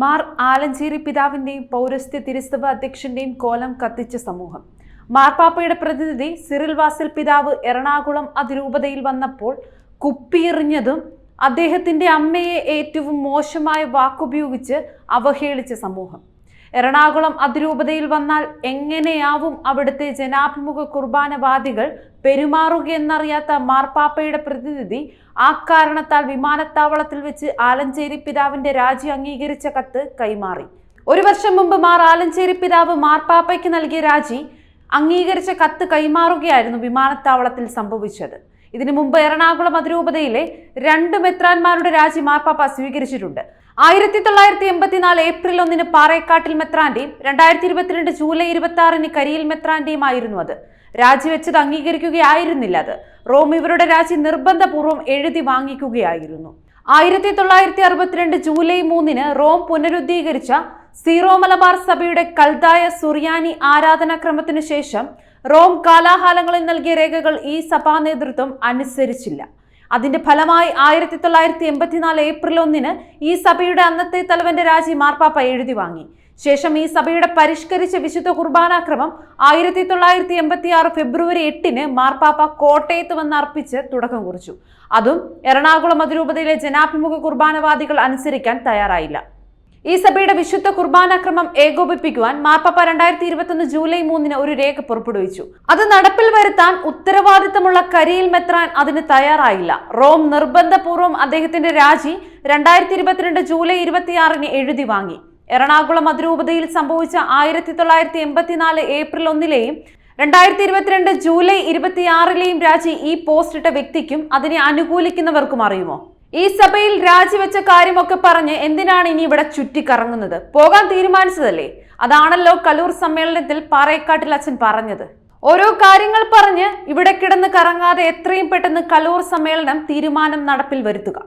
മാർ ആലഞ്ചേരി പിതാവിന്റെയും പൗരസ്ത്യ തിരുസഭ അധ്യക്ഷന്റെയും കോലം കത്തിച്ച സമൂഹം. മാർപ്പാപ്പയുടെ പ്രതിനിധി സിറിൽ വാസിൽ പിതാവ് എറണാകുളം അതിരൂപതയിൽ വന്നപ്പോൾ കുപ്പിയെറിഞ്ഞതും അദ്ദേഹത്തിന്റെ അമ്മയെ ഏറ്റവും മോശമായ വാക്കുപയോഗിച്ച് അവഹേളിച്ച സമൂഹം. എറണാകുളം അതിരൂപതയിൽ വന്നാൽ എങ്ങനെയാവും അവിടുത്തെ ജനാഭിമുഖ കുർബാനവാദികൾ പെരുമാറുകയെന്നറിയാത്ത മാർപ്പാപ്പയുടെ പ്രതിനിധി? ആ കാരണത്താൽ വിമാനത്താവളത്തിൽ വെച്ച് ആലഞ്ചേരി പിതാവിന്റെ രാജി അംഗീകരിച്ച കത്ത് കൈമാറി. ഒരു വർഷം മുമ്പ് മാർ ആലഞ്ചേരി പിതാവ് മാർപ്പാപ്പയ്ക്ക് നൽകിയ രാജി അംഗീകരിച്ച കത്ത് കൈമാറുകയായിരുന്നു വിമാനത്താവളത്തിൽ സംഭവിച്ചത്. ഇതിനു മുമ്പ് എറണാകുളം അതിരൂപതയിലെ രണ്ട് മെത്രാന്മാരുടെ രാജി മാർപ്പാപ്പ സ്വീകരിച്ചിട്ടുണ്ട്. ആയിരത്തി തൊള്ളായിരത്തി എൺപത്തിനാല് ഏപ്രിൽ ഒന്നിന് പാറേക്കാട്ടിൽ മെത്രാന്റെയും രണ്ടായിരത്തി ഇരുപത്തിരണ്ട് ജൂലൈ ഇരുപത്തി ആറിന് കരിയിൽ മെത്രാന്റെയും ആയിരുന്നു അത്. രാജിവെച്ചത് അംഗീകരിക്കുകയായിരുന്നില്ല അത്. റോം ഇവരുടെ രാജി നിർബന്ധപൂർവം എഴുതി വാങ്ങിക്കുകയായിരുന്നു. ആയിരത്തി തൊള്ളായിരത്തി അറുപത്തിരണ്ട് ജൂലൈ മൂന്നിന് റോം പുനരുദ്ധീകരിച്ച സീറോ മലബാർ സഭയുടെ കൽതായ സുറിയാനി ആരാധനാക്രമത്തിനു ശേഷം റോം കാലാകാലങ്ങളിൽ നൽകിയ രേഖകൾ ഈ സഭാ നേതൃത്വം അനുസരിച്ചില്ല. അതിന്റെ ഫലമായി ആയിരത്തി തൊള്ളായിരത്തി എൺപത്തിനാല് ഏപ്രിൽ ഒന്നിന് ഈ സഭയുടെ അന്നത്തെ തലവന്റെ രാജി മാർപ്പാപ്പ എഴുതി വാങ്ങി. ശേഷം ഈ സഭയുടെ പരിഷ്കരിച്ച വിശുദ്ധ കുർബാനാക്രമം ആയിരത്തി തൊള്ളായിരത്തി എൺപത്തി ആറ് ഫെബ്രുവരി എട്ടിന് മാർപ്പാപ്പ കോട്ടയത്ത് വന്ന് അർപ്പിച്ച് തുടക്കം കുറിച്ചു. അതും എറണാകുളം അതിരൂപതയിലെ ജനാഭിമുഖ കുർബാനവാദികൾ അനുസരിക്കാൻ തയ്യാറായില്ല. ഈ സഭയുടെ വിശുദ്ധ കുർബാനാക്രമം ഏകോപിപ്പിക്കുവാൻ മാർപ്പാപ്പ രണ്ടായിരത്തി ഇരുപത്തൊന്ന് ജൂലൈ മൂന്നിന് ഒരു രേഖ പുറപ്പെടുവിച്ചു. അത് നടപ്പിൽ വരുത്താൻ ഉത്തരവാദിത്തമുള്ള കരിയിൽ മെത്രാൻ അതിന് തയ്യാറായില്ല. റോം നിർബന്ധപൂർവം അദ്ദേഹത്തിന്റെ രാജി രണ്ടായിരത്തി ഇരുപത്തിരണ്ട് ജൂലൈ ഇരുപത്തിയാറിന് എഴുതി വാങ്ങി. എറണാകുളം അതിരൂപതയിൽ സംഭവിച്ച ആയിരത്തി തൊള്ളായിരത്തി എൺപത്തിനാല് ഏപ്രിൽ ഒന്നിലെയും രണ്ടായിരത്തി ഇരുപത്തിരണ്ട് ജൂലൈ ഇരുപത്തിയാറിലെയും രാജി ഈ പോസ്റ്റ് ഇട്ട വ്യക്തിക്കും അതിനെ അനുകൂലിക്കുന്നവർക്കും അറിയുമോ? ഈ സഭയിൽ രാജിവെച്ച കാര്യമൊക്കെ പറഞ്ഞ് എന്തിനാണ് ഇനി ഇവിടെ ചുറ്റിക്കറങ്ങുന്നത്? പോകാൻ തീരുമാനിച്ചതല്ലേ? അതാണല്ലോ കലൂർ സമ്മേളനത്തിൽ പാറയക്കാട്ടിൽ അച്ഛൻ പറഞ്ഞത്. ഓരോ കാര്യങ്ങൾ പറഞ്ഞ് ഇവിടെ കിടന്ന് കറങ്ങാതെ എത്രയും പെട്ടെന്ന് കലൂർ സമ്മേളനം തീരുമാനം നടപ്പിൽ വരുത്തുക.